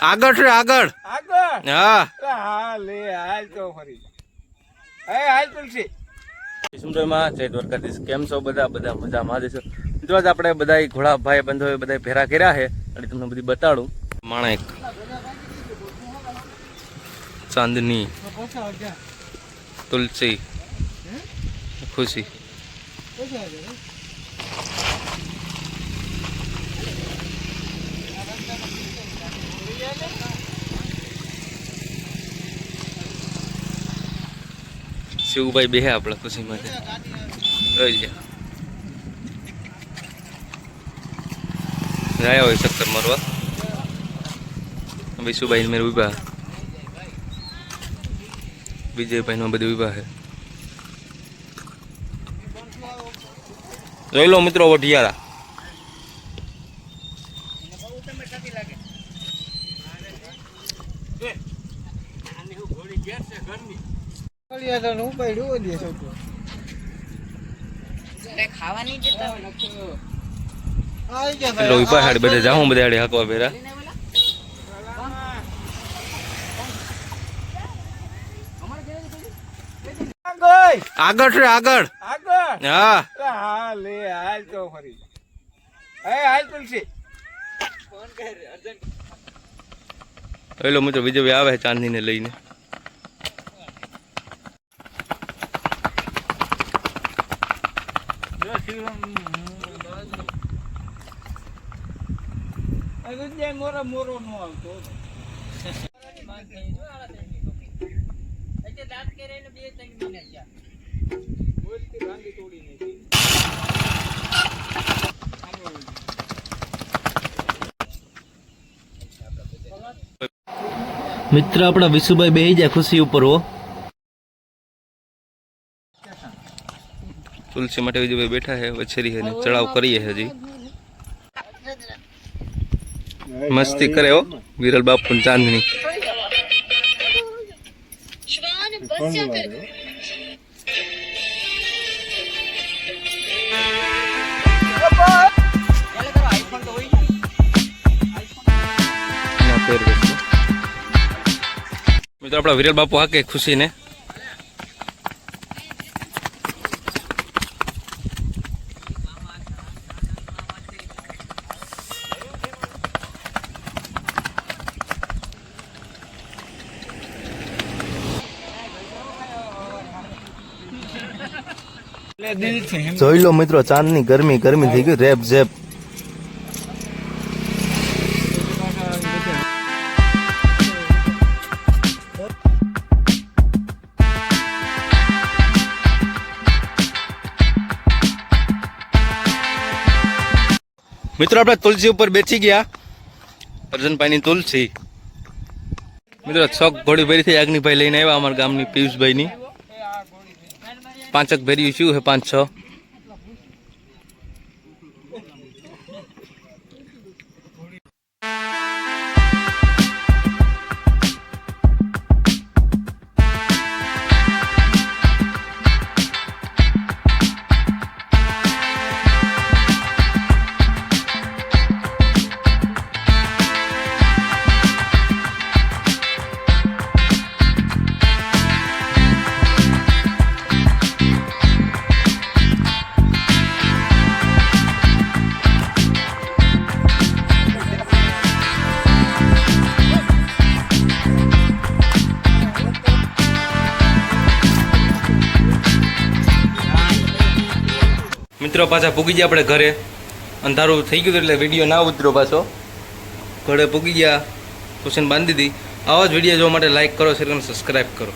આગળ છે આગળ. આગળ. હા. હા લે હાલ તો ફરી. એ હાલ તુલસી. સુંદરમાં જય દ્વારકાધીશ. કેમ છો બધા? બધા મજામાં જ છો. જો આજ આપણે બધા ઘોડા ભાઈ બંધો બધા ભેરા કર્યા છે. અને તમને બધી બતાડું. માણેક ચાંદની. તુલસી. ખુશી. શિવભાઈ બે આપણા ખુશી માટે. રહી રહ્યા હોય ચક્કર મારવા. વિશુભાઈ મેં વિવાહ. વિજયભાઈ નો બધું વિવાહ જોઈ લો મિત્રો વઢિયારા. હાડી બધા જાઉં બધા હાડી હાકવા ભેરા. આગળ છે આગળ. આગળ? હા. હા લે હાલ તો ફરી. એ હાલ તુલસી. જોઈ લો મિત્રો વિજયભાઈ આવે છે ચાંદનીને લઈને. મોરા મોરો નો આવતો બે ત્રણ મહિના ગયા તોડી નાખી મિત્ર આપણા વિશુભાઈ બેહી જાય ખુશી ઉપર હો. તુલસી માટે વિજયભાઈ બેઠા છે વછેરી છે ને ચડાવ કરીએ હજી. મસ્તી કરે હો વિરલ બાપુ ચાંદની. છે. મિત્રો આપણા વિરલ બાપુ હાકે ખુશી ને એટલે દિલ છે એમ જોઈ લો મિત્રો, ચાંદની ગરમી ગરમી થઈ ગઈ. રેપ ઝેપ મિત્રો, આપણે તુલસી ઉપર બેસી ગયા. અર્જનભાઈની તુલસી. મિત્રો છક ઘોડી ભરી થઈ અગ્નિભાઈ લઈને આવ્યા અમારા ગામની પિયુષભાઈની. પાંચક ભેરી શું છે પાંચ, છ? મિત્રો, પાછા પૂગી ગયા આપણે ઘરે. અંધારું થઈ ગયું એટલે વીડિયો ના ઉતર્યો પાછો. ઘરે પૂગી ગયા ક્વેશ્ચન બાંધી દીધી. આવા જ વીડિયો જોવા માટે લાઇક કરો શેર અને સબસ્ક્રાઈબ કરો.